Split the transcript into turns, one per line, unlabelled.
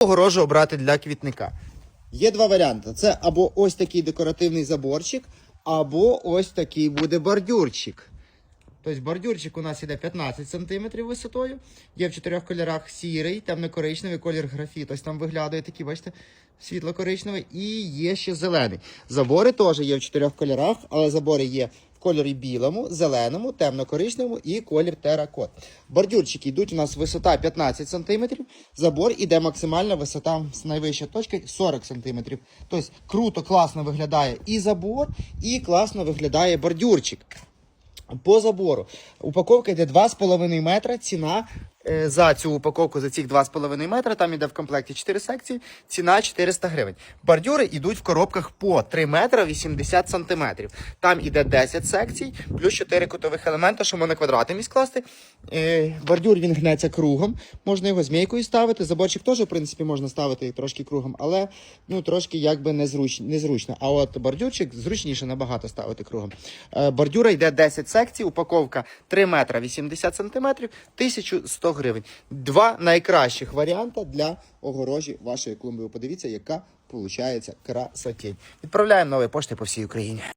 огорожу обрати для квітника? Є два варіанти: це або ось такий декоративний заборчик, або ось такий буде бордюрчик. Тобто бордюрчик у нас іде 15 см висотою. Є в чотирьох кольорах сірий, темно-коричневий, колір графіт. Ось там виглядає такий, бачите, світло-коричневий. І є ще зелений. Забори теж є в чотирьох кольорах, але забори є в кольорі білому, зеленому, темно-коричневому і колір теракот. Бордюрчики йдуть у нас висота 15 см, забор іде максимальна висота з найвища точка 40 см. Тобто круто, класно виглядає і забор, і класно виглядає бордюрчик. По забору. Упаковка йде 2,5 метра. Ціна за цю упаковку за цих 2,5 метра. Там йде в комплекті 4 секції. Ціна 400 гривень. Бордюри йдуть в коробках по 3 метра 80 сантиметрів. Там іде 10 секцій, плюс 4 кутових елемента, що можна квадрати місь класти. Е, бордюр він гнеться кругом. Можна його змійкою ставити. Заборчик теж, в принципі, можна ставити трошки кругом, але ну трошки якби незруч, незручно. А от бордюрчик зручніше набагато ставити кругом. Е, бордюра йде 10 секцій, упаковка 3 метра 80 сантиметрів, 1100 гривень. Два найкращих варіанти для огорожі вашої клумби. Подивіться, яка виходить красотень. Відправляємо нові пошти по всій Україні.